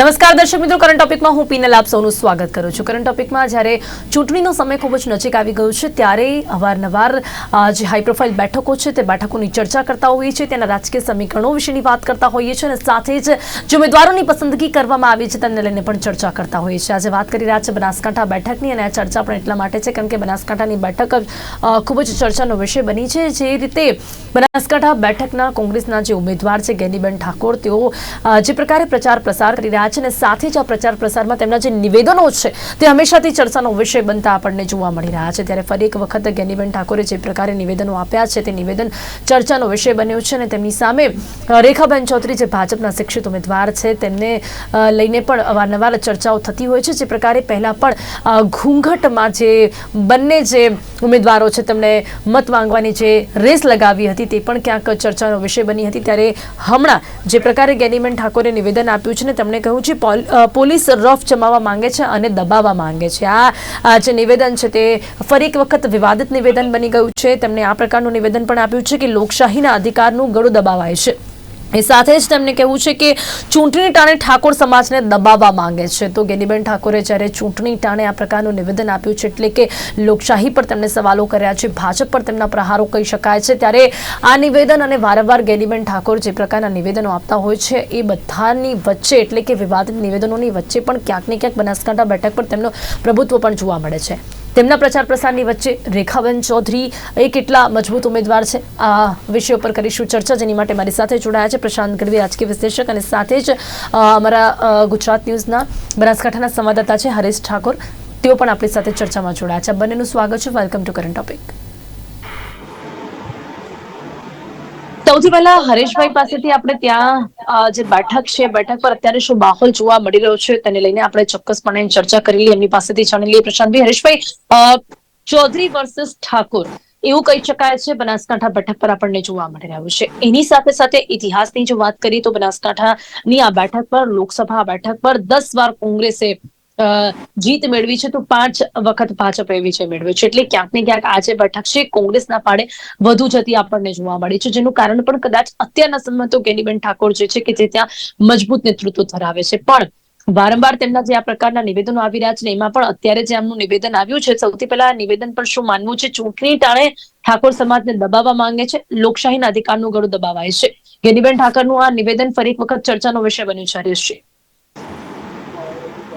નમસ્કાર દર્શક મિત્રો કરંટ ટોપિકમાં હું પીનલ આપ સૌનું સ્વાગત કરું છું. કરંટ ટોપિકમાં જ્યારે ચૂંટણીનો સમય ખૂબ જ નજીક આવી ગયો છે, ત્યારે અવારનવાર જે હાઈ પ્રોફાઇલ બેઠકો છે, તે બેઠકોની ચર્ચા કરતા હોઈએ છીએ, તેના રાજકીય સમીકરણો વિશેની વાત કરતા હોઈએ છીએ અને સાથે જ જે ઉમેદવારોની પસંદગી કરવામાં આવી છે તેને લઈને પણ ચર્ચા કરતા હોઈએ છીએ. આજે વાત કરી રહ્યા છે બનાસકાંઠા બેઠકની અને આ ચર્ચા પણ એટલા માટે છે કારણ કે બનાસકાંઠાની બેઠક ખૂબ જ ચર્ચાનો વિષય બની છે. જે રીતે બનાસકાંઠા બેઠકના કોંગ્રેસના જે ઉમેદવાર છે, ગેનીબેન ઠાકોર, તેઓ જે પ્રકારે પ્રચાર પ્રસાર કરી રહ્યા છે અને સાથે જ આ પ્રચાર પ્રસારમાં તેમના જે નિવેદનો છે તે હંમેશાથી ચર્ચાનો વિષય બનતા આપણને જોવા મળી રહ્યા છે. ત્યારે ફરી એક વખત ગેનીબેન ઠાકોરે જે પ્રકારે નિવેદનો આપ્યા છે તે નિવેદન ચર્ચાનો વિષય બન્યો છે અને તેમની સામે રેખાબેન ચૌધરી જે ભાજપના શિક્ષિત ઉમેદવાર છે તેમને લઈને પણ અવારનવાર ચર્ચાઓ થતી હોય છે. જે પ્રકારે પહેલાં પણ ઘૂંઘટમાં જે બંને જે ઉમેદવારો છે તેમણે મત માંગવાની જે રેસ લગાવી હતી તે પણ ક્યાંક ચર્ચાનો વિષય બની હતી. ત્યારે હમણાં જે પ્રકારે ગેનીબેન ઠાકોરે નિવેદન આપ્યું છે ને તેમણે કહ્યું છે પોલીસ રફ જમાવવા માંગે છે અને દબાવવા માંગે છે. આ જે નિવેદન છે તે ફરી એક વખત વિવાદિત નિવેદન બની ગયું છે. તેમણે આ પ્રકારનું નિવેદન પણ આપ્યું છે કે લોકશાહીના અધિકારનું ગળું દબાવાય છે. એ સાથે જ તેમને કહેવું છે કે ચૂંટણી ટાણે ઠાકોર સમાજને દબાવવા માંગે છે. તો ગેનીબેન ઠાકોરે જ્યારે ચૂંટણી ટાણે આ પ્રકારનું નિવેદન આપ્યું છે, એટલે કે લોકશાહી પર તેમણે સવાલો કર્યા છે, ભાજપ પર તેમના પ્રહારો કહી શકાય છે, ત્યારે આ નિવેદન અને વારંવાર ગેનીબેન ઠાકોર જે પ્રકારના નિવેદનો આપતા હોય છે, એ બધાની વચ્ચે, એટલે કે વિવાદિત નિવેદનોની વચ્ચે પણ ક્યાંક ને ક્યાંક બનાસકાંઠા બેઠક પર તેમનો પ્રભુત્વ પણ જોવા મળે છે. તેમના પ્રચાર પ્રસારની વચ્ચે રેખાબેન ચૌધરી એ કેટલા મજબૂત ઉમેદવાર છે? આ વિષય ઉપર કરીશું ચર્ચા. જેની માટે મારી સાથે જોડાયા છે પ્રશાંત ગઢવી, રાજકીય વિશ્લેષક અને સાથે જ અમારા ગુજરાત ન્યૂઝના બનાસકાંઠાના સંવાદદાતા છે હરેશ ઠાકોર. તેઓ પણ આપણી સાથે ચર્ચામાં જોડાયા છે. બંનેનું સ્વાગત છે. Welcome to current topic. સૌથી પહેલા હરેશભાઈ પાસેથી આપણે ત્યાં જે બેઠક છે, બેઠક પર અત્યારે શું માહોલ જોવા મળી રહ્યો છે તેને લઈને આપણે ચોક્કસપણે ચર્ચા કરી લઈએ, એમની પાસેથી જાણી લઈએ. પ્રશાંતભાઈ, હરેશભાઈ ચૌધરી વર્સિસ ઠાકોર, એવું કહી શકાય છે, બનાસકાંઠા બેઠક પર આપણને જોવા મળી રહ્યું છે. એની સાથે સાથે ઇતિહાસની જો વાત કરીએ તો બનાસકાંઠાની આ બેઠક પર, લોકસભા બેઠક પર દસ વાર કોંગ્રેસે જીત મેળવી છે તો પાંચ વખત ભાજપ એવી છે મેળવ્યો છે. એટલે ક્યાંક ને ક્યાંક આજે બેઠક છે, કોંગ્રેસના પાડે વધુ જતી આપણને જોવા મળી છે, જેનું કારણ પણ કદાચ અત્યારના સમયમાં તો ગેનીબેન ઠાકોર જે છે કે જે ત્યાં મજબૂત નેતૃત્વ ધરાવે છે. પણ વારંવાર તેમના જે આ પ્રકારના નિવેદનો આવી રહ્યા છે એમાં પણ અત્યારે જે આમનું નિવેદન આવ્યું છે, સૌથી પહેલા નિવેદન પર શું માનવું છે? ચૂંટણી ટાણે ઠાકોર સમાજને દબાવવા માંગે છે, લોકશાહીના અધિકારનું ગળું દબાવાય છે. ગેનીબેન ઠાકરનું આ નિવેદન ફરી એક વખત ચર્ચાનો વિષય બન્યું છે હરેશજી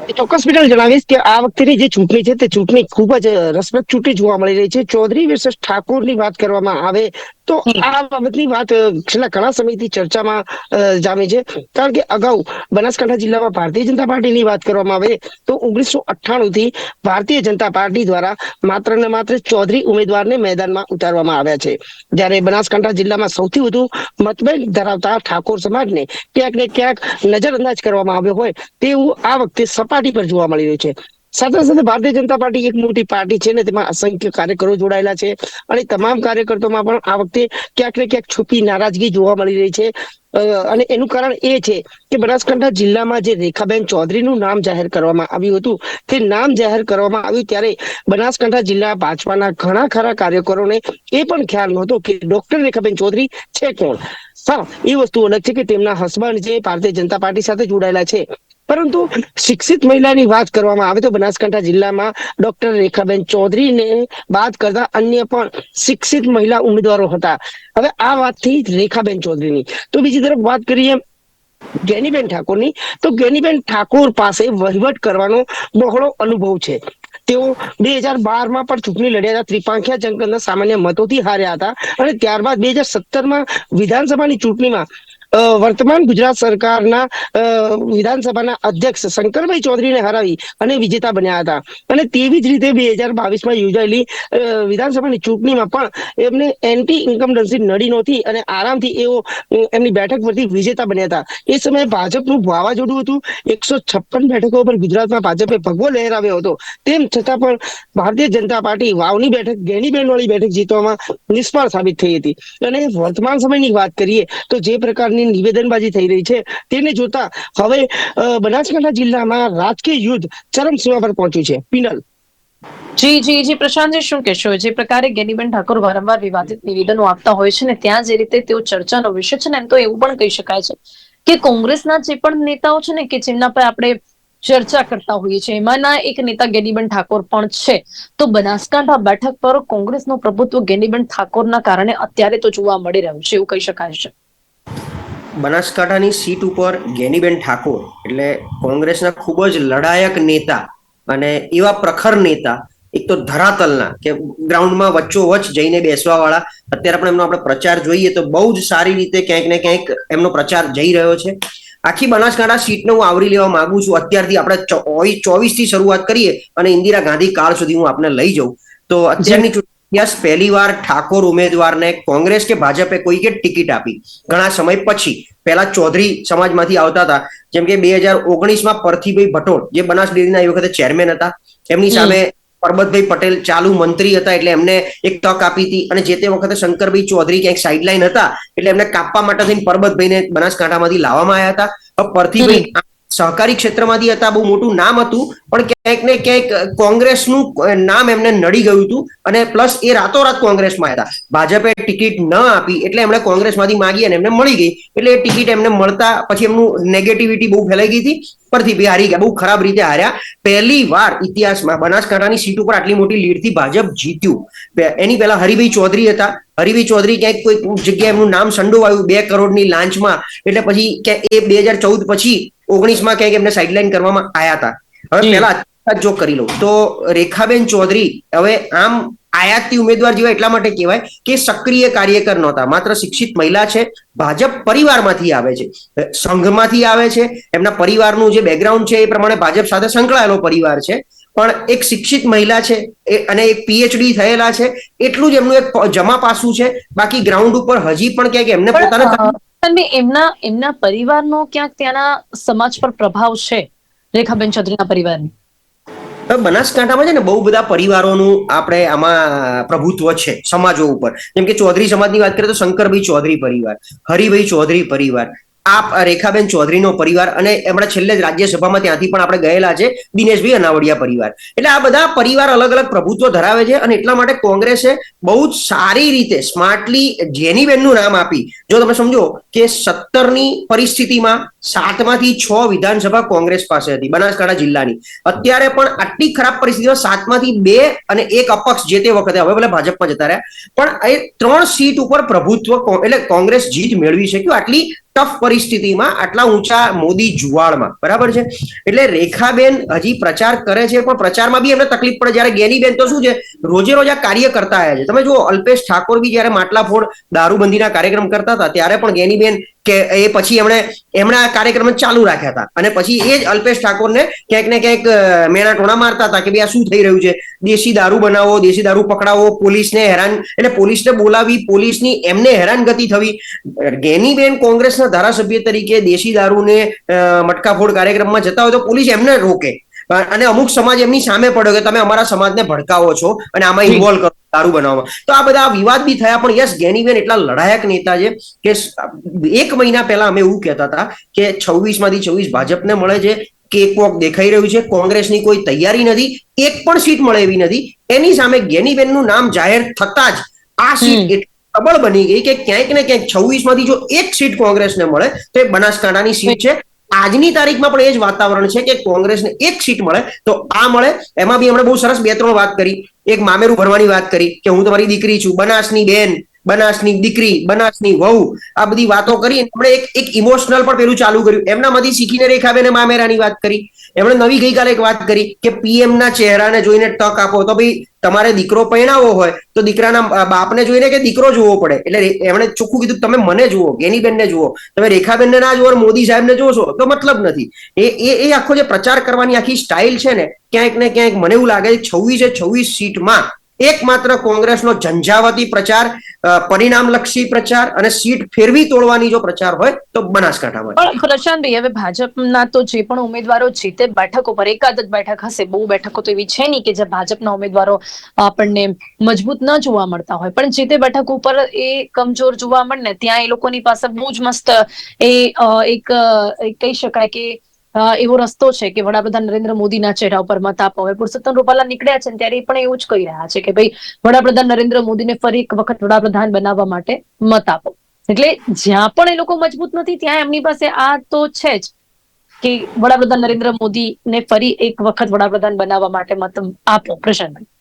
ચોક્કસ મિત્ર જણાવીશ કે આ વખતેની જે ચૂંટણી છે તે ચૂંટણી ખૂબ જ રસપ્રદ ચૂંટણી જોવા મળી રહી છે. ચૌધરી વર્સસ ઠાકોરની વાત કરવામાં આવે તો આ બાબતની વાત છેલ્લા ઘણા સમયથી ચર્ચામાં જામે છે. કારણ કે અગાઉ બનાસકાંઠા જિલ્લામાં ભારતીય જનતા પાર્ટીની વાત કરવામાં આવે તો ઓગણીસો અઠ્ઠાણું થી ભારતીય જનતા પાર્ટી દ્વારા માત્ર ને માત્ર ચૌધરી ઉમેદવારને મેદાનમાં ઉતારવામાં આવ્યા છે. જ્યારે બનાસકાંઠા જિલ્લામાં સૌથી વધુ મતભેદ ધરાવતા ઠાકોર સમાજને ક્યાંક ને ક્યાંક નજરઅંદાજ કરવામાં આવ્યો હોય તેવું આ વખતે સપાટી પર જોવા મળી રહ્યું છે. સાથે સાથે ભારતીય જનતા પાર્ટી એક મોટી પાર્ટી છે ને તેમાં અસંખ્ય કાર્યકરો જોડાયેલા છે. અને તમામ કાર્યકર્તાઓમાં પણ આ વખતે ક્યાંક ને ક્યાંક છુપી નારાજગી જોવા મળી રહી છે. અને એનું કારણ એ છે કે બનાસકાંઠા જિલ્લામાં જે રેખાબેન ચૌધરીનું નામ જાહેર કરવામાં આવ્યું હતું, તે નામ જાહેર કરવામાં આવ્યું ત્યારે બનાસકાંઠા જિલ્લા ભાજપાના ઘણા ખરા કાર્યકરોને એ પણ ખ્યાલ નહોતો કે ડોક્ટર રેખાબેન ચૌધરી છે કોણ? હા એ વસ્તુ અલગ છે કે તેમના હસબન્ડ જે ભારતીય જનતા પાર્ટી સાથે જોડાયેલા છે. પરંતુ શિક્ષિત મહિલાની વાત કરવામાં આવે તો બનાસકાંઠા જિલ્લામાં ડોક્ટર રેખાબેન ચૌધરીને બાદ કરતા અન્ય પણ શિક્ષિત મહિલા ઉમેદવારો હતા. હવે આ વાતથી રેખાબેન ચૌધરીની. તો બીજી તરફ વાત કરીએ ગેનીબેન ઠાકોરની. તો ગેનીબેન ઠાકોર પાસે વહીવટ કરવાનો બહોળો અનુભવ છે. તેઓ બે હજાર બારમાં પણ ચૂંટણી લડ્યા હતા. ત્રિપાંખ્યા જંગલના સામાન્ય મતોથી હાર્યા હતા અને ત્યારબાદ બે હજાર સત્તરમાં વિધાનસભાની ચૂંટણીમાં વર્તમાન ગુજરાત સરકારના વિધાનસભાના અધ્યક્ષ શંકરભાઈ ચૌધરીને હરાવી અને વિજેતા બન્યા હતા. અને તેવી જ રીતે બે હજાર બાવીસમાં યોજાયેલી વિધાનસભાની ચૂંટણીમાં પણ એમને એન્ટી ઇન્કમડન્સી નડી નહોતી અને આરામથી એઓ એમની બેઠક પરથી વિજેતા બન્યા હતા. એ સમયે ભાજપનું વાવાઝોડું હતું. એકસો છપ્પન બેઠકો પર ગુજરાતમાં ભાજપે ભગવો લહેરાવ્યો હતો. તેમ છતાં પણ ભારતીય જનતા પાર્ટી વાવની બેઠક ગેનીબેન વાળી બેઠક જીતવામાં નિષ્ફળ સાબિત થઈ હતી. અને વર્તમાન સમયની વાત કરીએ તો જે પ્રકારની નિવેદનબાજી થઈ રહી છે. તેને જોતા હવે બનાસકાંઠા જિલ્લામાં રાજકીય યુદ્ધ ચરમસીમા પર પહોંચ્યું છે. પિનલ. જી જી જી, પ્રશાંતજી, શું કહેશો? જે પ્રકારે ગેનીબેન ઠાકોર વારંવાર વિવાદિત નિવેદનો આપતા હોય છે ને, ત્યાં જે રીતે તેઓ ચર્ચાનો વિષય છે ને, એમ તો એવું પણ કહી શકાય છે કે કોંગ્રેસના જે પણ નેતાઓ છે ને, કે જેમના પર આપણે ચર્ચા કરતા હોઈએ છીએ, એમાંના એક નેતા ગેનીબેન ઠાકોર પણ છે. તો બનાસકાંઠા બેઠક પર કોંગ્રેસનું પ્રભુત્વ ગેનીબેન ઠાકોરના કારણે અત્યારે તો જોવા મળી રહ્યું છે, એવું કહી શકાય છે. બનાસકાંઠાની સીટ ઉપર ગેનીબેન ઠાકોર, એટલે કોંગ્રેસના ખૂબ જ લડાયક નેતા અને એવા પ્રખર નેતા, એક તો ધરાતલના, કે ગ્રાઉન્ડમાં વચ્ચોવચ જઈને બેસવા વાળા અત્યારે પણ એમનો આપણે પ્રચાર જોઈએ તો બહુ જ સારી રીતે ક્યાંક ને ક્યાંક એમનો પ્રચાર જઈ રહ્યો છે. આખી બનાસકાંઠા સીટને હું આવરી લેવા માંગુ છું. અત્યારથી આપણે ચોવીસથી શરૂઆત કરીએ અને ઇન્દિરા ગાંધી કાળ સુધી હું આપને લઈ જાઉં. તો અત્યારની ઇતિહાસ પહેલી વાર ઠાકોર ઉમેદવારને કોંગ્રેસ કે ભાજપે કોઈકે ટિકિટ આપી. ઘણા સમય પછી પહેલા ચૌધરી સમાજમાંથી આવતા હતા. જેમ કે બે હજાર ઓગણીસમાં પરથીભાઈ ભટોળ જે બનાસ ડેરીના એ વખતે ચેરમેન હતા. એમની સામે પરબતભાઈ પટેલ ચાલુ મંત્રી હતા એટલે એમને એક તક આપી હતી અને જે તે વખતે શંકરભાઈ ચૌધરી ક્યાંક સાઈડલાઈન હતા એટલે એમને કાપવા માટે થઈને પરબતભાઈને બનાસકાંઠામાંથી લાવવામાં આવ્યા હતા. પરથીભાઈ સહકારી ક્ષેત્રમાંથી હતા, બહુ મોટું નામ હતું, પણ ક્યાંક ને ક્યાંક કોંગ્રેસનું નામ એમને નડી ગયું હતું અને પ્લસ એ રાતોરાત કોંગ્રેસમાં હતા. ભાજપે ટિકિટ ન આપી એટલે એમણે કોંગ્રેસમાંથી માંગી અને એમને મળી ગઈ. એટલે એ ટિકિટ એમને મળતા પછી એમનું નેગેટિવિટી બહુ ફેલાઈ ગઈ હતી. પરથી બે હારી ગયા, બહુ ખરાબ રીતે હાર્યા. પહેલી વાર ઇતિહાસમાં બનાસકાંઠાની સીટ ઉપર આટલી મોટી લીડથી ભાજપ જીત્યું. એની પહેલા હરિભાઈ ચૌધરી હતા. હરિભાઈ ચૌધરી ક્યાંક કોઈ જગ્યાએ એમનું નામ સંડોવાયું બે કરોડની લાંચમાં. એટલે પછી એ બે હજાર ચૌદ પછી ઓગણીસમાં ક્યાંક એમને સાઇડલાઇન કરવામાં આવ્યા હતા હવે પહેલા જો કરી લઉં. તો રેખાબેન ચૌધરી હવે આમ આયાતી ઉમેદવાર જેવા એટલા માટે કહેવાય કે સક્રિય કાર્યકર નહોતા. માત્ર શિક્ષિત મહિલા છે. ભાજપ પરિવારમાંથી આવે છે. સંઘમાંથી આવે છે. એમના પરિવારનું જે બેકગ્રાઉન્ડ છે એ પ્રમાણે ભાજપ સાથે સંકળાયેલો પરિવાર છે. પણ એક શિક્ષિત મહિલા છે અને એક પીએચડી થયેલા છે. એટલું જ એમનું એક જમા પાસું છે. બાકી ગ્રાઉન્ડ ઉપર હજી પણ ક્યાંક એમને પોતાના એમના એમના પરિવારનો ક્યાંક ત્યાંના સમાજ પર પ્રભાવ છે, રેખાબેન ચૌધરીના પરિવારની? બનાસકાંઠામાં છે ને બહુ બધા પરિવારોનું આપણે આમાં પ્રભુત્વ છે, સમાજો ઉપર. જેમ કે ચૌધરી સમાજની વાત કરીએ તો શંકરભાઈ ચૌધરી પરિવાર, હરિભાઈ ચૌધરી પરિવાર આ રેખાબેન ચૌધરીનો પરિવાર અને એમણે છેલ્લે જ રાજ્યસભામાં ત્યાંથી પણ આપણે ગયેલા છે દિનેશભાઈ અનાવડિયા પરિવાર. એટલે આ બધા પરિવાર અલગ અલગ પ્રભુત્વ ધરાવે છે અને એટલા માટે કોંગ્રેસે બહુ જ સારી રીતે, સ્માર્ટલી જેનીબેનનું નામ આપી. જો તમે સમજો કે સત્તરની પરિસ્થિતિમાં સાતમાંથી છ વિધાનસભા કોંગ્રેસ પાસે હતી, બનાસકાંઠા જિલ્લાની. અત્યારે પણ આટલી ખરાબ પરિસ્થિતિમાં સાતમાંથી બે અને એક અપક્ષ જે તે વખતે, હવે ભલે ભાજપમાં જતા રહ્યા, પણ એ ત્રણ સીટ ઉપર પ્રભુત્વ એટલે કોંગ્રેસ જીત મેળવી શક્યું. આટલી ટફ પરિસ્થિતિમાં આટલા ઊંચા મોદી જુવાળમાં. બરાબર છે? એટલે રેખાબેન હજી પ્રચાર કરે છે, પણ પ્રચારમાં બી એમને તકલીફ પડે. જ્યારે ગેનીબેન તો શું છે, રોજે રોજ આ કાર્ય કરતા આવ્યા છે. તમે જુઓ, અલ્પેશ ઠાકોર બી જયારે માટલા ફોડ દારૂબંધીના કાર્યક્રમ કરતા હતા, ત્યારે પણ ગેનીબેન કે એ પછી એમણે એમણે આ કાર્યક્રમ ચાલુ રાખ્યા હતા. અને પછી એ જ અલ્પેશ ઠાકોરને ક્યાંક ને ક્યાંક મેણા ટોણા મારતા હતા કે ભાઈ આ શું થઈ રહ્યું છે? દેશી દારૂ બનાવો, દેશી દારૂ પકડાવો, પોલીસને હેરાન, એટલે પોલીસને બોલાવી, પોલીસની એમને હેરાનગતિ થવી. ગેનીબેન કોંગ્રેસના ધારાસભ્ય તરીકે દેશી દારૂને મટકાફોડ કાર્યક્રમમાં જતા હોય તો પોલીસ એમને રોકે. અને અમુક સમાજ એમની સામે પડ્યો કે તમે અમારા સમાજને ભડકાવો છો અને આમાં ઇન્વોલ્વ કરો દારૂ બનાવવામાં. તો આ બધા વિવાદ બી થયા પણ યસ ગેનીબેન એટલા લડાયક નેતા છે કે એક મહિના પહેલા અમે એવું કહેતા હતા કે છવ્વીસમાંથી છવ્વીસ ભાજપને મળે છે કેક વોક દેખાઈ રહ્યું છે કોંગ્રેસની કોઈ તૈયારી નથી એક પણ સીટ મળે એવી નથી. એની સામે ગેનીબેનનું નામ જાહેર થતા જ આ સીટ પ્રબળ બની ગઈ કે ક્યાંક ને ક્યાંક છવ્વીસમાંથી જો એક સીટ કોંગ્રેસને મળે, તો એ બનાસકાંઠાની સીટ છે. આજની તારીખમાં પણ એ જ વાતાવરણ છે કે કોંગ્રેસને એક સીટ મળે, તો આ મળે. એમાં બી હમણાં બહુ સરસ બે ત્રણ વાત કરી. એક મામેરું ભરવાની વાત કરી કે હું તમારી દીકરી છું, બનાસની બેન. બનાસની દીકરી, બનાસની વહુ, આ બધી વાતો કરી એમણે એક એક ઇમોશનલ પણ પેલું ચાલુ કર્યું. એમનામાંથી શીખીને રેખાબેને મામેરાની વાત કરી. એમણે નવી ગઈકાલે એક વાત કરી કે પીએમ ના ચહેરાને જોઈને ટક આપો. તો ભાઈ તમારે દીકરો પરણાવો હોય, તો દીકરાના બાપને જોઈને કે દીકરો જોવો પડે. એટલે એમણે ચોખ્ખું કીધું, તમે મને જુઓ ગેનીબેનને જુઓ. તમે રેખાબેનને ના જુઓ મોદી સાહેબને જોશો, તો મતલબ નથી. એ એ એ આખો જે પ્રચાર કરવાની આખી સ્ટાઇલ છે ને, ક્યાંક ને ક્યાંક મને એવું લાગે છે છવ્વીસે છવ્વીસ સીટમાં એકમાત્ર કોંગ્રેસનો ઝંઝાવતી પ્રચાર પરિણામલક્ષી પ્રચાર અને સીટ ફેરવી તોડવાની જો પ્રચાર હોય તો બનાસકાંઠામાં પ્રશાંતભાઈ હવે ભાજપના તો જે પણ ઉમેદવારો જીતે બેઠકો પર એકાદ જ બેઠક હશે, બહુ બેઠકો તો એવી છે નહીં કે જે ભાજપના ઉમેદવારો આપણને મજબૂત ન જોવા મળતા હોય. પણ જે તે બેઠક ઉપર એ કમજોર જોવા મળે ત્યાં એ લોકોની પાસે બહુ જ મસ્ત એ એક કહી શકાય કે એવો રસ્તો છે કે વડાપ્રધાન નરેન્દ્ર મોદીના ચહેરા ઉપર મત આપો હવે પુરુષોત્તમ રૂપાલા નીકળ્યા છે ત્યારે પણ એવું જ કહી રહ્યા છે કે ભાઈ, વડાપ્રધાન નરેન્દ્ર મોદીને ફરી એક વખત વડાપ્રધાન બનાવવા માટે મત આપો. એટલે જ્યાં પણ એ લોકો મજબૂત નથી, ત્યાં એમની પાસે આ તો છે જ કે વડાપ્રધાન નરેન્દ્ર મોદીને ફરી એક વખત વડાપ્રધાન બનાવવા માટે મત આપો પ્રશાંતભાઈ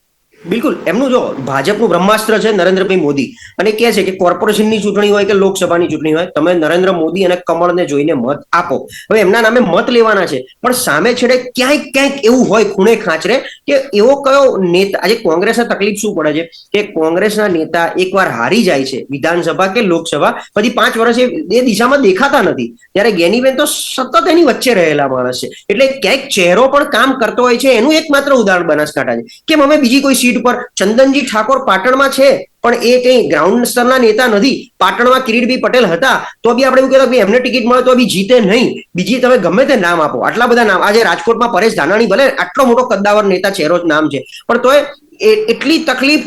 બિલકુલ. એમનું જો ભાજપનું બ્રહ્માસ્ત્ર છે નરેન્દ્રભાઈ મોદી. અને કહે છે કે કોર્પોરેશનની ચૂંટણી હોય કે લોકસભાની ચૂંટણી હોય, તમે નરેન્દ્ર મોદી અને કમળને જોઈને મત આપો. હવે એમના નામે મત લેવાના છે. પણ સામે છેડે ક્યાંક ક્યાંક એવું હોય ખૂણે ખાંચરે કે એવો કયો નેતા, આજે કોંગ્રેસને તકલીફ શું પડે છે? કે કોંગ્રેસના નેતા એકવાર હારી જાય છે વિધાનસભા કે લોકસભા. પછી પાંચ વર્ષ એ દિશામાં દેખાતા નથી. ત્યારે ગેનીબેન તો સતત એની વચ્ચે રહેલા માણસ છે. એટલે ક્યાંક ચહેરો પણ કામ કરતો હોય છે. એનું એકમાત્ર ઉદાહરણ બનાસકાંઠા છે. કેમ? અમે બીજી કોઈ સીટ પર ચંદનજી ઠાકોર પાટણમાં છે, પણ એ કઈ ગ્રાઉન્ડ સ્તરના નેતા નથી. પાટણમાં કિરીટભાઈ પટેલ હતા, તો બી આપણે એવું કહેતા કે એમને ટિકિટ મળે તો બી જીતે નહીં. બીજી તમે ગમે તે નામ આપો. આટલા બધા નામ આજે રાજકોટમાં પરેશ ધાનાણી ભલે આટલો મોટો કદ્દાવર નેતા ચહેરો નામ છે. પણ તોય એટલી તકલીફ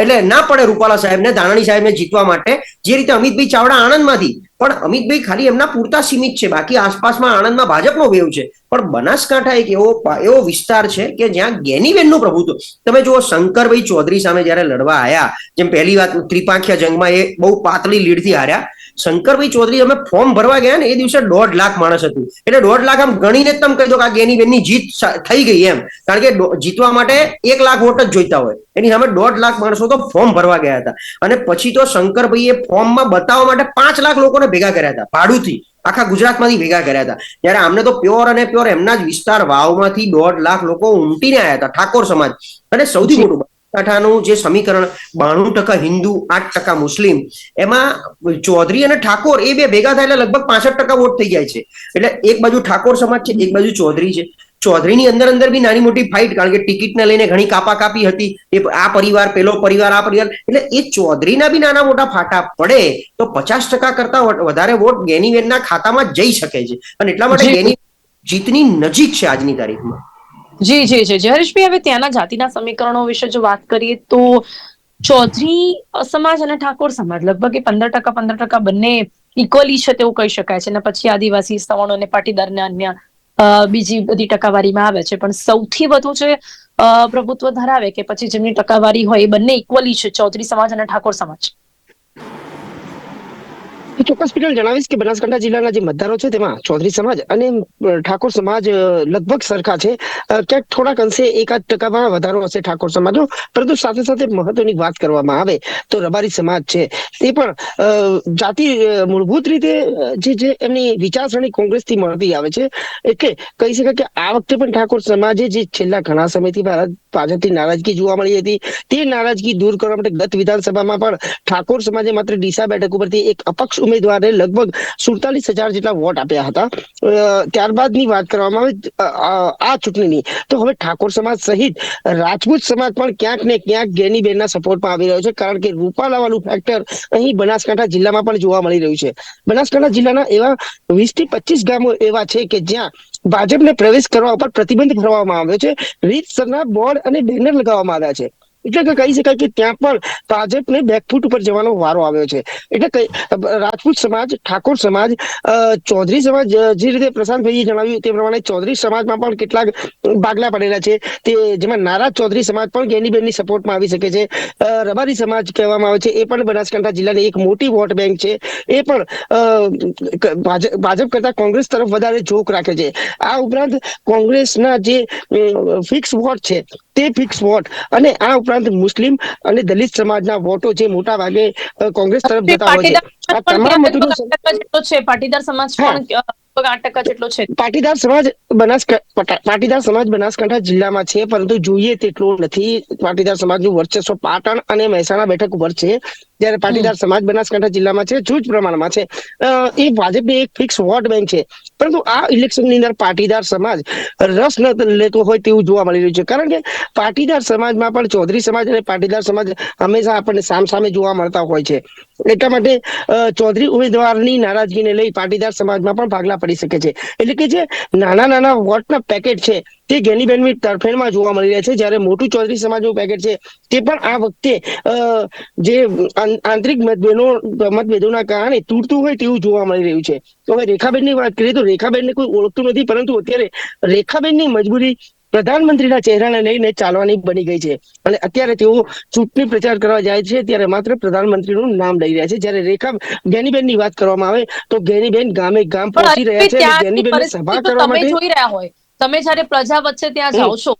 એટલે ના પડે રૂપાલા સાહેબને ધાનાણી સાહેબને જીતવા માટે, જે રીતે અમિતભાઈ ચાવડા આણંદમાંથી. પણ અમિતભાઈ ખાલી એમના પૂરતા સીમિત છે, બાકી આસપાસમાં આણંદમાં ભાજપનો વેવ છે. પણ બનાસકાંઠા એક એવો એવો વિસ્તાર છે કે જ્યાં ગેનીબેનનું પ્રભુત્વ. તમે જુઓ, શંકરભાઈ ચૌધરી સામે જયારે લડવા આવ્યા જેમ પહેલી વાત ત્રિપાંખ્યા જંગમાં એ બહુ પાતળી લીડથી હાર્યા શંકરભાઈ ચૌધરી અમે ફોર્મ ભરવા ગયા ને એ દિવસે દોઢ લાખ માણસ હતું. એટલે દોઢ લાખ આમ ગણીને જ તમે કહી દો કે આ ગેનીબેનની જીત થઈ ગઈ એમ. કારણ કે જીતવા માટે એક લાખ વોટ જ જોઈતા હોય. એની સામે દોઢ લાખ માણસો તો ફોર્મ ભરવા ગયા હતા. અને પછી તો શંકરભાઈએ ફોર્મમાં બતાવવા માટે પાંચ લાખ લોકોને ભેગા કર્યા હતા. ભાડુથી. આખા ગુજરાતમાંથી ભેગા કર્યા હતા. ત્યારે આમને તો પ્યોર અને પ્યોર એમના જ વિસ્તાર વાવમાંથી દોઢ લાખ લોકો ઉમટીને આવ્યા હતા. ઠાકોર સમાજ. અને સૌથી મોટું બનાસકાંઠાનું જે સમીકરણ બાણું ટકા હિન્દુ આઠ ટકા મુસ્લિમ એમાં ચૌધરી અને ઠાકોર એ બે ભેગા થાય એટલે લગભગ પાસઠ ટકા વોટ થઈ જાય છે. એટલે એક બાજુ ઠાકોર સમાજ છે એક બાજુ ચૌધરી છે. ચૌધરીની અંદર અંદર બી નાની મોટી ફાઇટ કારણ કે ટિકિટને લઈને ઘણી કાપા કાપી હતી. એ આ પરિવાર પેલો પરિવાર આ પરિવાર. એટલે એ ચૌધરીના બી નાના મોટા ફાટા પડે તો પચાસ ટકા કરતા વધારે વોટ ગેનીવેનના ખાતામાં જઈ શકે છે. અને એટલા માટે ગેની જીતની નજીક છે આજની તારીખમાં. જી જી જી. જી હરીશભાઈ હવે ત્યાંના જાતિના સમીકરણો વિશે જો વાત કરીએ તો ચૌધરી સમાજ અને ઠાકોર સમાજ, લગભગ પંદર ટકા પંદર ટકા બંને ઇક્વલી છે તેવું કહી શકાય છે. અને પછી આદિવાસી સવર્ણો અને પાટીદાર ને અન્ય બીજી બધી ટકાવારીમાં આવે છે. પણ સૌથી વધુ જે પ્રભુત્વ ધરાવે કે પછી જેમની ટકાવારી હોય એ બંને ઇક્વલી છે, ચૌધરી સમાજ અને ઠાકોર સમાજ. ચોક્કસ પીટલ જણાવીશ કે બનાસકાંઠા જિલ્લાના જે મતદારો છે તેમાં ચૌધરી સમાજ અને ઠાકોર સમાજ લગભગ સરખા છે. ક્યાંક થોડાક અંશે એકાદ ટકામાં વધારો હશે ઠાકોર સમાજનો, પરંતુ સાથે સાથે મહત્વની વાત કરવામાં આવે તો રબારી સમાજ છે. તે પણ જાતિ મૂળભૂત રીતે જે જે એમની વિચારસરણી કોંગ્રેસથી મળતી આવે છે. એટલે કહી શકાય કે આ વખતે પણ ઠાકોર સમાજે જે છેલ્લા ઘણા સમયથી ભારત ભાજપથી નારાજગી જોવા મળી હતી. તે નારાજગી દૂર કરવા માટે ગત વિધાનસભામાં પણ ઠાકોર સમાજે માત્ર ડીસા બેઠક ઉપરથી એક અપક્ષ ઉમેદવારને લગભગ સુડતાલીસ હજાર જેટલા વોટ આપ્યા હતા. ત્યારબાદની વાત કરવામાં આવે આ ચૂંટણીની. તો હવે ઠાકોર સમાજ સહિત રાજપૂત સમાજ પણ ક્યાંક ને ક્યાંક ગેનીબેનના સપોર્ટમાં આવી રહ્યો છે, કારણ કે રૂપાલા વાળું ફેક્ટર અહીં બનાસકાંઠા જિલ્લામાં પણ જોવા મળી રહ્યું છે. બનાસકાંઠા જિલ્લાના એવા વીસથી પચીસ ગામો એવા છે કે જ્યાં ભાજપને પ્રવેશ કરવા ઉપર પ્રતિબંધ કરવામાં આવ્યો છે. રીતસરના બોર્ડ અને બેનર લગાવવામાં આવ્યા છે. એટલે કે કહી શકાય કે ત્યાં પણ ભાજપને બેકફૂટ ઉપર જવાનો વારો આવ્યો છે. એટલે રાજપૂત સમાજ, ઠાકોર સમાજ ચૌધરી સમાજ જે રીતે પ્રશાંતભાઈએ જણાવ્યું તે પ્રમાણે ચૌધરી સમાજમાં પણ કેટલાક ભાગલા પડેલા છે. તે જેમાં નારાજ ચૌધરી સમાજ પણ ગેનીબેનની સપોર્ટમાં આવી શકે છે. રબારી સમાજ કહેવામાં આવે છે, એ પણ બનાસકાંઠા જિલ્લાની એક મોટી વોટ બેંક છે. એ પણ ભાજપ કરતા કોંગ્રેસ તરફ વધારે જોક રાખે છે. આ ઉપરાંત કોંગ્રેસના જે ફિક્સ વોટ છે, તે ફિક્સ વોટ અને આ ઉપરાંત મુસ્લિમ અને દલિત સમાજના વોટો જે મોટા ભાગે કોંગ્રેસ તરફ જતા હોય છે. પાટીદાર સમાજ પણ લગભગ આઠ ટકા જેટલો છે. પાટીદાર સમાજ બનાસકાંઠા પાટીદાર સમાજ બનાસકાંઠા જિલ્લામાં છે પરંતુ જોઈએ તેટલો નથી. પાટીદાર સમાજનું વર્ચસ્વ પાટણ અને મહેસાણા બેઠક ઉપર છે. જ્યારે પાટીદાર સમાજ બનાસકાંઠા જિલ્લામાં છે જૂજ પ્રમાણમાં છે. એ ભાજપની એક ફિક્સ વોટ બેંક છે. પરંતુ આ ઇલેક્શનની અંદર પાટીદાર સમાજ રસ ન લેતો હોય તેવું જોવા મળી રહ્યું છે. કારણ કે પાટીદાર સમાજમાં પણ ચૌધરી સમાજ અને પાટીદાર સમાજ હંમેશા આપણને સામસામે જોવા મળતા હોય છે. એટલા માટે ચૌધરી ઉમેદવારની નારાજગીને લઈ પાટીદાર સમાજમાં પણ ભાગલા પડી શકે છે. એટલે કે જે નાના નાના વોટના પેકેટ છે, તે ગેનીબેનની તરફેણમાં જોવા મળી રહ્યા છે. જ્યારે મોટું ચૌધરી સમાજનું પેકેટ છે, તે પણ આ વખતે જે આંતરિક મતભેદો, મતભેદોના કારણે તૂટતું હોય તેવું જોવા મળી રહ્યું છે. તો હવે રેખાબેનની વાત કરીએ તો રેખાબેનને કોઈ ઓળખતું નથી, પરંતુ અત્યારે રેખાબેનની મજબૂરી પ્રધાનમંત્રીના ચહેરાને લઈને ચાલવાની બની ગઈ છે. અને અત્યારે તેઓ ચૂંટણી પ્રચાર કરવા જાય છે ત્યારે માત્ર પ્રધાનમંત્રીનું નામ લઈ રહ્યા છે. જ્યારે રેખા ગેનીબેનની વાત કરવામાં આવે તો ગેનીબેન ગામે ગામ પહોંચી રહ્યા છે ગેનીબેન સભા કરવા માટે જોઈ રહ્યા હોય. તમે જ્યારે પ્રજા વચ્ચે ત્યાં જાઓ છો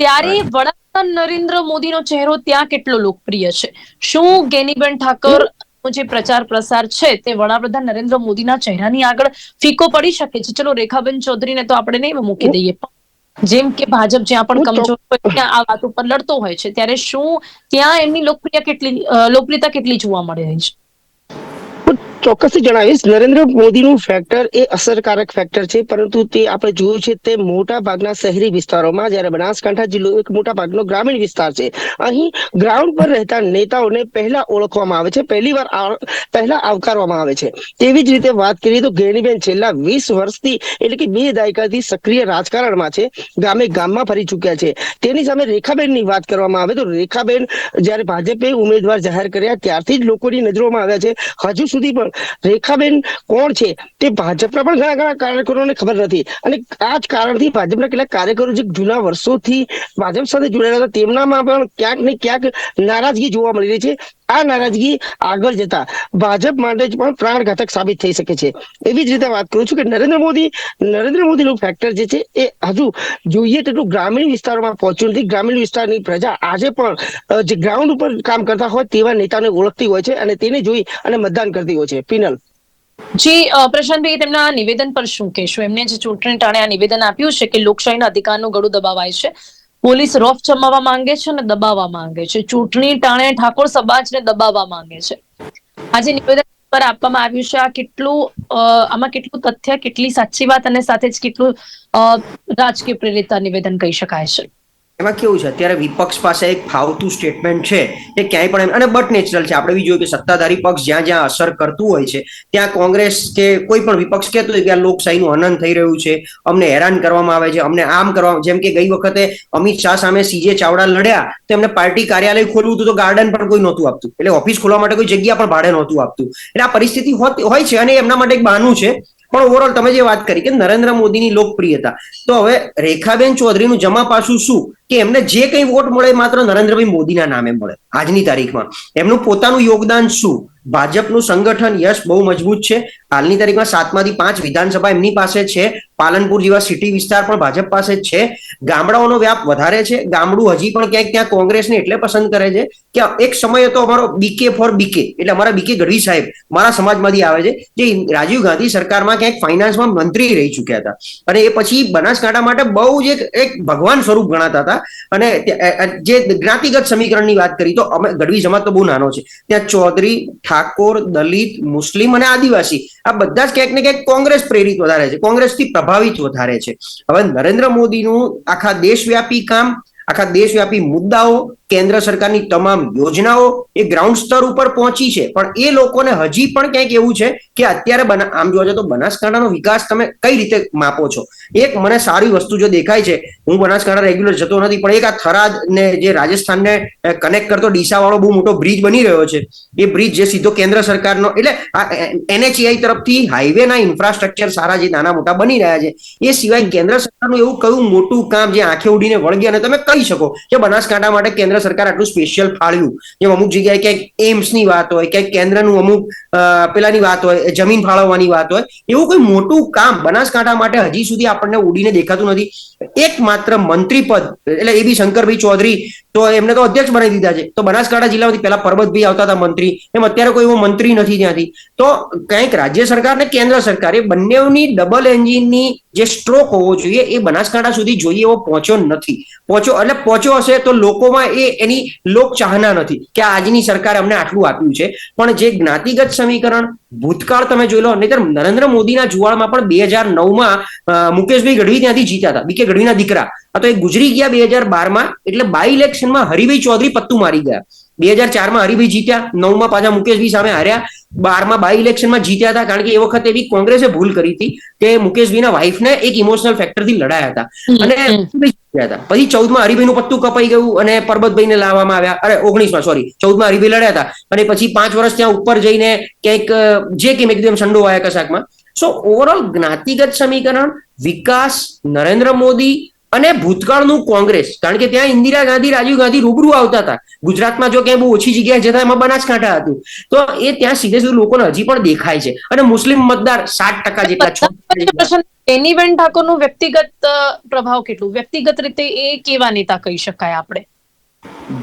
ત્યારે વડાપ્રધાન નરેન્દ્ર મોદીનો ચહેરો ત્યાં કેટલો લોકપ્રિય છે? શું ગેનીબેન ઠાકોર નો જે પ્રચાર પ્રસાર છે તે વડાપ્રધાન નરેન્દ્ર મોદીના ચહેરાની આગળ ફીકો પડી શકે છે? ચલો રેખાબેન ચૌધરીને તો આપણે નહીં મૂકી દઈએ. પણ જેમ કે ભાજપ જ્યાં પણ કમજોર હોય ત્યાં આ વાત ઉપર લડતો હોય છે. ત્યારે શું ત્યાં એમની લોકપ્રિય કેટલી લોકપ્રિયતા કેટલી જોવા મળી રહી છે હું ચોક્કસથી જણાવીશ નરેન્દ્ર મોદીનું ફેક્ટર એ અસરકારક ફેક્ટર છે, પરંતુ તે આપણે જોયું છે તે મોટા ભાગના શહેરી વિસ્તારોમાં. જ્યારે બનાસકાંઠા જિલ્લો એક મોટા ભાગનો ગ્રામીણ વિસ્તાર છે. અહીં ગ્રાઉન્ડ પર રહેતા નેતાઓને પહેલા ઓળખવામાં આવે છે. પહેલી વાર પહેલા આવકારવામાં આવે છે. તેવી જ રીતે વાત કરીએ તો ગેનીબેન છેલ્લા વીસ વર્ષથી એટલે કે બે દાયકાથી સક્રિય રાજકારણમાં છે. ગામે ગામમાં ફરી ચૂક્યા છે. તેની સામે રેખાબેનની વાત કરવામાં આવે તો રેખાબેન જ્યારે ભાજપે ઉમેદવાર જાહેર કર્યા ત્યારથી જ લોકોની નજરોમાં આવ્યા છે. હજુ સુધી પણ રેખાબેન કોણ છે? તે ભાજપના પણ ઘણા ઘણા કાર્યકરોને ખબર નથી. અને આ જ કારણથી ભાજપના કેટલાક કાર્યકરો જે જૂના વર્ષોથી ભાજપ સાથે જોડાયેલા હતા, તેમનામાં પણ ક્યાંક ને ક્યાંક નારાજગી જોવા મળી રહી છે. આ નારાજગી આગળ જતા ભાજપ માટે જ પણ પ્રાણઘાતક સાબિત થઈ શકે છે. એવી જ રીતે વાત કરું છું કે નરેન્દ્ર મોદી, નરેન્દ્ર મોદીનું ફેક્ટર જે છે એ હજુ જોઈએ તેટલું ગ્રામીણ વિસ્તારોમાં પહોંચ્યું નથી. ગ્રામીણ વિસ્તારની પ્રજા આજે પણ જે ગ્રાઉન્ડ ઉપર કામ કરતા હોય તેવા નેતાને ઓળખતી હોય છે અને તેને જોઈ અને મતદાન કરતી હોય છે. પિનલ. જી પ્રશાંતભાઈ, તેમના નિવેદન પર શું કહેશો? એમને જે ચૂંટણી ટાણે આ નિવેદન આપ્યું છે કે લોકશાહીના અધિકારનું ગળું દબાવાય છે. પોલીસ રોફ જમાવવા માંગે છે અને દબાવવા માંગે છે. ચૂંટણી ટાણે ઠાકોર સમાજને દબાવવા માંગે છે. આજે નિવેદન પર આપવામાં આવ્યું છે આ કેટલું આમાં કેટલું તથ્ય, કેટલી સાચી વાત અને સાથે જ કેટલું રાજકીય પ્રેરિત નિવેદન કહી શકાય છે. એમાં કેવું છે? અત્યારે વિપક્ષ પાસે એક ફાવતું સ્ટેટમેન્ટ છે એ ક્યાંય પણ અને બટ નેચરલ છે. આપણે બી જોયું કે સત્તાધારી પક્ષ જ્યાં જ્યાં અસર કરતું હોય છે, ત્યાં કોંગ્રેસ કે કોઈ પણ વિપક્ષ કહેતું હોય કે આ લોકશાહીનું હનન થઈ રહ્યું છે, અમને હેરાન કરવામાં આવે છે, અમને આમ કરવા, જેમ કે ગઈ વખતે અમિત શાહ સામે સીજે ચાવડા લડ્યા, તો એમને પાર્ટી કાર્યાલય ખોલવું હતું તો ગાર્ડન પણ કોઈ નહોતું આપતું. એટલે ઓફિસ ખોલવા માટે કોઈ જગ્યા પણ ભાડે નહોતું આપતું. એટલે આ પરિસ્થિતિ હોય છે અને એમના માટે એક બહાનું છે. પણ ઓવરઓલ તમે જે વાત કરી કે નરેન્દ્ર મોદીની લોકપ્રિયતા, તો હવે રેખાબેન ચૌધરીનું જમા પાછું શું? કે એમને જે કંઈ વોટ મળે માત્ર નરેન્દ્રભાઈ મોદીના નામે મળે આજની તારીખમાં. એમનું પોતાનું યોગદાન શું? ભાજપનું સંગઠન, યશ, બહુ મજબૂત છે. હાલની તારીખમાં સાતમાંથી પાંચ વિધાનસભા એમની પાસે છે. પાલનપુર જેવા સિટી વિસ્તાર પણ ભાજપ પાસે જ છે. ગામડાઓનો વ્યાપ વધારે છે. ગામડું હજી પણ ક્યાંક ત્યાં કોંગ્રેસને એટલે પસંદ કરે છે કે એક સમય હતો અમારો બીકે ફોર બીકે એટલે અમારા બીકે ગઢવી સાહેબ મારા સમાજમાંથી આવે છે, જે રાજીવ ગાંધી સરકારમાં ક્યાંક ફાઇનાન્સમાં મંત્રી રહી ચૂક્યા હતા. અને એ પછી બનાસકાંઠા માટે બહુ જ એક ભગવાન સ્વરૂપ ગણાતા હતા. અને તે- અ- અ- જે જ્ઞાતિગત સમીકરણની વાત કરી, તો અમે ગઢવી જમાત તો બહુ નાનો છે. ત્યાં ચૌધરી, ઠાકોર, દલિત, મુસ્લિમ અને આદિવાસી, આ બધા જ ક્યાંક ને ક્યાંક કોંગ્રેસ પ્રેરિત વધારે છે, કોંગ્રેસથી પ્રભાવિત વધારે છે. હવે નરેન્દ્ર મોદીનું આખા દેશવ્યાપી કામ, આખા દેશવ્યાપી મુદ્દાઓ કેન્દ્ર સરકારની તમામ યોજનાઓ એ ગ્રાઉન્ડ સ્તર ઉપર પહોંચી છે. પણ એ લોકોને હજી પણ ક્યાંક એવું છે કે અત્યારે આમ જોવા તો બનાસકાંઠાનો વિકાસ તમે કઈ રીતે માપો છો? એક મને સારી વસ્તુ જો દેખાય છે, હું બનાસકાંઠા રેગ્યુલર જતો નથી, પણ એક આ થરાદ ને જે રાજસ્થાનને કનેક્ટ કરતો ડીસાવાળો બહુ મોટો બ્રિજ બની રહ્યો છે. એ બ્રિજ જે સીધો કેન્દ્ર સરકારનો, એટલે આ એનએચઆઈ તરફથી હાઈવેના ઇન્ફ્રાસ્ટ્રક્ચર સારા જે નાના મોટા બની રહ્યા છે. એ સિવાય કેન્દ્ર સરકારનું એવું કયું મોટું કામ જે આંખે ઉડીને વળગી અને તમે કહી શકો કે બનાસકાંઠા માટે કેન્દ્ર સરકાર આટલું સ્પેશિયલ ફાળવ્યું જેમ અમુક જગ્યાએ ક્યાંક એમ્સની વાત હોય, ક્યાંક કેન્દ્રનું અમુક પેલાની વાત હોય, જમીન ફાળવવાની વાત હોય, એવું કોઈ મોટું કામ બનાસકાંઠા માટે હજી સુધી આપણને ઉડીને દેખાતું નથી. એક માત્ર મંત્રી પદ એટલે એ બી શંકરભાઈ ચૌધરી તો એમને તો અધ્યક્ષ બનાવી દીધા છે. તો બનાસકાંઠા જિલ્લામાંથી પહેલા પરબતભાઈ આવતા હતા મંત્રી. એમ અત્યારે કોઈ એવો મંત્રી નથી ત્યાંથી. તો કંઈક રાજ્ય સરકાર ને કેન્દ્ર સરકાર એ બંનેની ડબલ એન્જિનની જે સ્ટ્રોક હોવો જોઈએ એ બનાસકાંઠા સુધી જોઈએ એવો પહોંચ્યો નથી. પહોંચ્યો એટલે પહોંચ્યો હશે તો લોકોમાં એ એની લોક નથી કે આજની સરકારે અમને આટલું આપ્યું છે. પણ જે જ્ઞાતિગત સમીકરણ, ભૂતકાળ તમે જોઈ લો, નહીતર નરેન્દ્ર મોદીના જુવાળમાં પણ બે હજાર નવમાં મુકેશભાઈ ગઢવી ત્યાંથી જીત્યા હતા. બીકે ગઢવીના દીકરા. આ તો એ ગુજરી ગયા બે હજાર બારમાં, એટલે બાય ઇલેક્શનમાં હરિભાઈ ચૌધરી પત્તું મારી ગયા. બે હજાર ચારમાં હરિભાઈ જીત્યા નવમાં પાછા મુકેશભાઈ સામે હાર્યા. બારમાં બાય ઇલેક્શનમાં જીત્યા હતા કારણ કે એ વખતે એવી કોંગ્રેસે ભૂલ કરી હતી કે મુકેશભાઈના વાઇફને એક ઇમોશનલ ફેક્ટરથી લડાયા હતા. અને જીત્યા હતા. પછી ચૌદમાં હરિભાઈનું પત્તું કપાઈ ગયું અને પરબતભાઈને લાવવામાં આવ્યા. અરે ઓગણીસમાં સોરી ચૌદમાં હરિભાઈ લડ્યા હતા. અને પછી પાંચ વર્ષ ત્યાં ઉપર જઈને ક્યાંક જે કેમ એકદમ સંડો આવ્યા કશાકમાં. સો ઓવરઓલ જ્ઞાતિગત સમીકરણ વિકાસ નરેન્દ્ર મોદી અને ભૂતકાળનું કોંગ્રેસ. કારણ કે ત્યાં ઇન્દિરા ગાંધી રાજીવ ગાંધી રૂબરૂ આવતા હતા. ગુજરાતમાં જો ક્યાંય બહુ ઓછી જગ્યાએ જતા એમાં બનાસકાંઠા હતું. તો એ ત્યાં સીધે સીધું લોકોને હજી પણ દેખાય છે. અને મુસ્લિમ મતદાર સાત ટકા જેટલા બેનીબેન ઠાકોરનું વ્યક્તિગત પ્રભાવ કેટલું? વ્યક્તિગત રીતે એ કેવા નેતા કહી શકાય આપણે?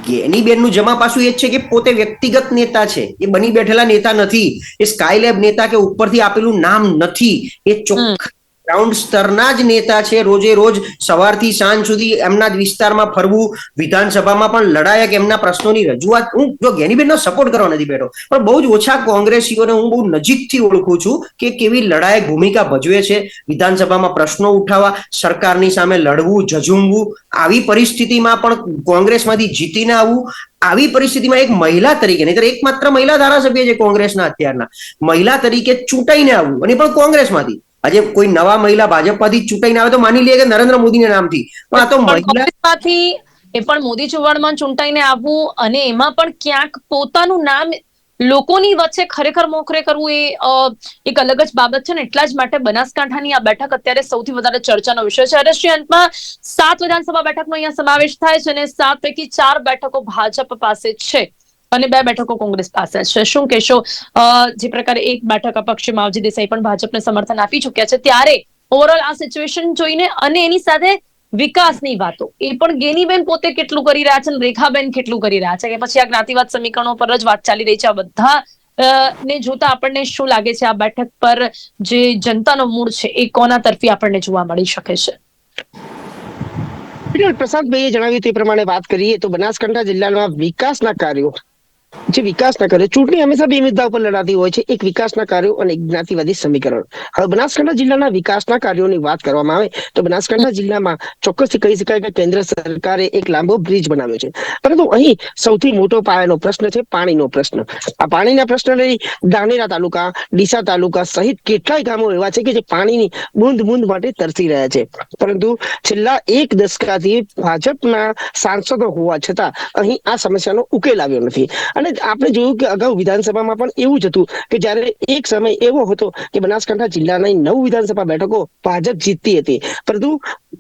ગેનીબેનનું જમા પાછું એ જ છે કે પોતે વ્યક્તિગત નેતા છે. એ બની બેઠેલા નેતા નથી. એ સ્કાયલેબ નેતા કે ઉપરથી આપેલું નામ નથી. એ ચોખ્ખા ગ્રાઉન્ડ સ્તરના જ નેતા છે. રોજે રોજ સવારથી સાંજ સુધી એમના જ વિસ્તારમાં ફરવું, વિધાનસભામાં પણ લડાયક એમના પ્રશ્નોની રજૂઆત હું જો ગેનીબેનનો સપોર્ટ કરવા નથી બેઠો પણ બહુ જ ઓછા કોંગ્રેસીઓને હું બહુ નજીકથી ઓળખું છું કે કેવી લડાયક ભૂમિકા ભજવે છે. વિધાનસભામાં પ્રશ્નો ઉઠાવવા, સરકારની સામે લડવું, ઝઝુમવું, આવી પરિસ્થિતિમાં પણ કોંગ્રેસમાંથી જીતીને આવવું, આવી પરિસ્થિતિમાં એક મહિલા તરીકે નહીં એકમાત્ર મહિલા ધારાસભ્ય છે કોંગ્રેસના અત્યારના. મહિલા તરીકે ચૂંટાઈને આવવું, અને પણ કોંગ્રેસમાંથી. આજે કોઈ નવા મહિલા ભાજપમાંથી ચૂંટાઈને આવે તો માની લઈએ કે નરેન્દ્ર મોદીના નામથી. પણ આ તો મહિલા એ પણ મોદી ચુવાડમાં ચૂંટાઈને આવવું અને એમાં પણ ક્યાંક પોતાનું નામ લોકોની વચ્ચે ખરેખર મોખરે કરવું એ એક અલગ જ બાબત છે ને. એટલા જ માટે બનાસકાંઠાની આ બેઠક અત્યારે સૌથી વધારે ચર્ચાનો વિષય છે. હરેશજી અંતમાં સાત વિધાનસભા બેઠકનો અહીંયા સમાવેશ થાય છે અને સાત પૈકી ચાર બેઠકો ભાજપ પાસે છે. અને બે બેઠકો કોંગ્રેસ પાસે છે. શું કહેશો? જે પ્રકારે એક બેઠક અપક્ષે માવજી દેસાઈ પણ ભાજપને સમર્થન આપી ચૂક્યા છે. ત્યારે ઓવરઓલ આ સિચ્યુએશન જોઈને અને એની સાથે વિકાસની વાતો. એ પણ ગેનીબેન પોતે કેટલું કરી રહ્યા છે રેખાબેન કેટલું કરી રહ્યા છે? કે પછી આ જ્ઞાતિવાદ સમીકરણો પર જ વાત ચાલી રહી છે. આ બધા ને જોતા આપણને શું લાગે છે? આ બેઠક પર જે જનતાનો મૂળ છે, એ કોના તરફી આપણને જોવા મળી શકે છે? પ્રશાંતભાઈએ જણાવ્યું તે પ્રમાણે વાત કરીએ તો બનાસકાંઠા જિલ્લામાં વિકાસના કાર્યો જે વિકાસના કાર્યો, ચૂંટણી હંમેશા બે મુદ્દા ઉપર લડાતી હોય છે. એક વિકાસના કાર્યો અને જ્ઞાતિવાદી સમીકરણ. હવે બનાસકાંઠા જિલ્લાના વિકાસના કાર્યોની વાત કરવામાં આવે તો બનાસકાંઠા જિલ્લામાં ચોક્કસથી કહી શકાય કે કેન્દ્ર સરકારે એક લાંબો બ્રિજ બનાવ્યો છે. પરંતુ અહીં સૌથી મોટો પાયાનો પ્રશ્ન છે પાણીનો પ્રશ્ન. આ પાણીના પ્રશ્ન લઈ દાનેરા તાલુકા, ડીસા તાલુકા સહિત કેટલાય ગામો એવા છે કે જે પાણીની બૂંદ બૂંદ માટે તરસી રહ્યા છે. પરંતુ છેલ્લા એક દશકાથી ભાજપના સાંસદો હોવા છતાં અહીં આ સમસ્યાનો ઉકેલ આવ્યો નથી. અને આપણે જોયું કે અગાઉ વિધાનસભામાં પણ એવું જ હતું કે જ્યારે એક સમય એવો હતો કે બનાસકાંઠા જિલ્લાની નવ વિધાનસભા બેઠકો ભાજપ જીતતી હતી. પરંતુ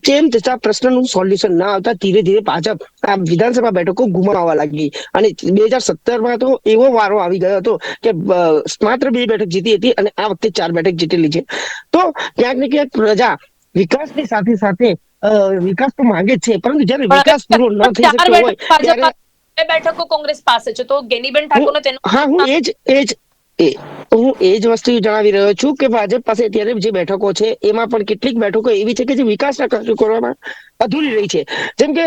તેમ છતાં પ્રશ્નનું સોલ્યુશન ના આવતા ધીરે ધીરે ભાજપ આ વિધાનસભા બેઠકો ગુમાવવા લાગી. અને બે હજાર સત્તરમાં તો એવો વારો આવી ગયો હતો કે માત્ર બે બેઠક જીતી હતી અને આ વખતે ચાર બેઠક જીતેલી છે. તો ક્યાંક ને ક્યાંક પ્રજા વિકાસની સાથે સાથે વિકાસ તો માંગે છે. પરંતુ જયારે વિકાસ પૂરો ન થઈ શકતો હોય ત્યારે બેઠકો કોંગ્રેસ પાસે છે તો ગેનીબેન ઠાકોરનો તેનો હા હું એ જ એ જ હું એ જ વસ્તુ જણાવી રહ્યો છું કે ભાજપ પાસે અત્યારે જે બેઠકો છે એમાં પણ કેટલીક બેઠકો એવી છે કે જે વિકાસના કાર્યો કરવામાં અધૂરી રહી છે. જેમ કે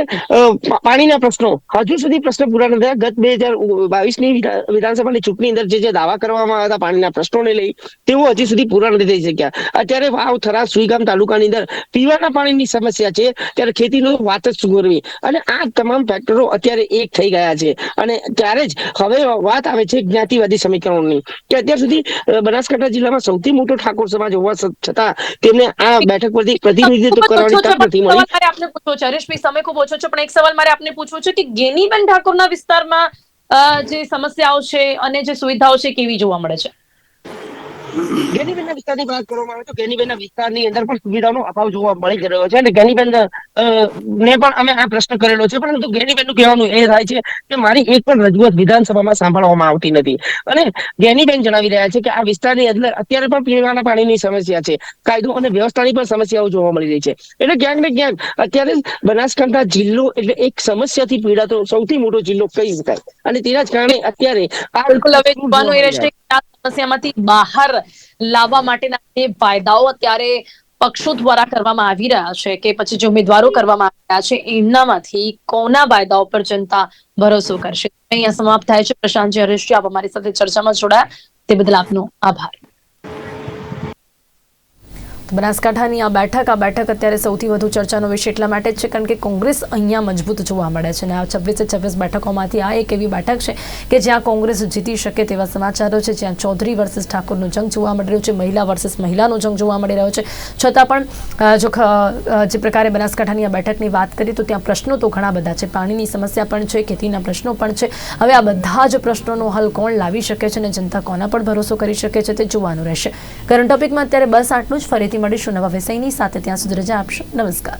પાણીના પ્રશ્નો. હજુ સુધી પ્રશ્ન પૂરા નથી થયા. ગત બે હજાર બાવીસની વિધાનસભાની ચૂંટણી અંદર જે જે દાવા કરવામાં આવ્યા હતા પાણીના પ્રશ્નોને લઈ તેઓ હજી સુધી પૂરા નથી થઈ શક્યા. અત્યારે વાવ થરા સુઈગામ તાલુકાની અંદર પીવાના પાણીની સમસ્યા છે. ત્યારે ખેતીનો વાત જ સુગરવી અને આ તમામ ફેક્ટરો અત્યારે એક થઈ ગયા છે. અને ત્યારે જ હવે વાત આવે છે જ્ઞાતિવાદી સમીકરણોની. કે અત્યાર સુધી બનાસકાંઠા જિલ્લામાં સૌથી મોટો ઠાકોર સમાજ હોવા છતાં તેમને આ બેઠક પરથી પ્રતિનિધિત્વ કરવાની તક નથી મળી. આપને પૂછવો છે? હરેશભાઈ સમય ખૂબ ઓછો છે, પણ એક સવાલ મારે આપને પૂછવો છે કે ગેનીબેન ઠાકોરના વિસ્તારમાં જે સમસ્યાઓ છે અને જે સુવિધાઓ છે, કેવી જોવા મળે છે? ગેનીબેનના વિસ્તારની વાત કરવામાં આવે તો ગેનીબેનના વિસ્તારની અંદર પણ સુવિધાનો અભાવ જોવા મળી રહ્યો છે અને ગેનીબેન ને પણ અમે આ પ્રશ્ન કરેલો છે. પરંતુ ગેનીબેનનું કહેવાનું એ થાય છે કે મારી એક પણ રજૂઆત વિધાનસભામાં સાંભળવામાં આવતી નથી. અને ગેનીબેન જણાવી રહ્યા છે કે આ વિસ્તારની અંદર અત્યારે પણ પીવાના પાણીની સમસ્યા છે. કાયદો અને વ્યવસ્થાની પણ સમસ્યાઓ જોવા મળી રહી છે. એટલે ક્યાંક ને ક્યાંક અત્યારે બનાસકાંઠા જિલ્લો એટલે એક સમસ્યાથી પીડાતો સૌથી મોટો જિલ્લો કહી શકાય. અને તેના જ કારણે અત્યારે આ બિલકુલ હવે સમસ્યામાંથી બહાર લાવવા માટેના જે વાયદાઓ અત્યારે પક્ષો દ્વારા કરવામાં આવી રહ્યા છે કે પછી જે ઉમેદવારો કરવામાં આવી રહ્યા છે, એમનામાંથી કોના વાયદાઓ પર જનતા ભરોસો કરશે? અહીંયા સમાપ્ત થાય છે. પ્રશાંતજી હરેશજી આપ અમારી સાથે ચર્ચામાં જોડાયા? તે બદલ આપનો આભાર. બનાસકાંઠાની આ બેઠક આ બેઠક અત્યારે સૌથી વધુ ચર્ચાનો વિષય એટલા માટે જ છે, કારણ કે કોંગ્રેસ અહીંયા મજબૂત જોવા મળે છે. અને આ છવ્વીસે છવ્વીસ બેઠકોમાંથી આ એક એવી બેઠક છે કે જ્યાં કોંગ્રેસ જીતી શકે તેવા સમાચારો છે, જ્યાં ચૌધરી વર્સિસ ઠાકોરનો જંગ જોવા મળી રહ્યો છે, મહિલા વર્સિસ મહિલાનો જંગ જોવા મળી રહ્યો છે. છતાં પણ જો જે પ્રકારે બનાસકાંઠાની આ બેઠકની વાત કરીએ તો ત્યાં પ્રશ્નો તો ઘણા બધા છે. પાણીની સમસ્યા પણ છે, ખેતીના પ્રશ્નો પણ છે. હવે આ બધા જ પ્રશ્નોનો હલ કોણ લાવી શકે છે અને જનતા કોના પર ભરોસો કરી શકે છે તે જોવાનું રહેશે. કરંટ ટોપિકમાં અત્યારે બસ આટલું જ. ફરીથી મળીશું. નવા વિષયની સાથે ત્યાં સુધી રજા આપશો. નમસ્કાર.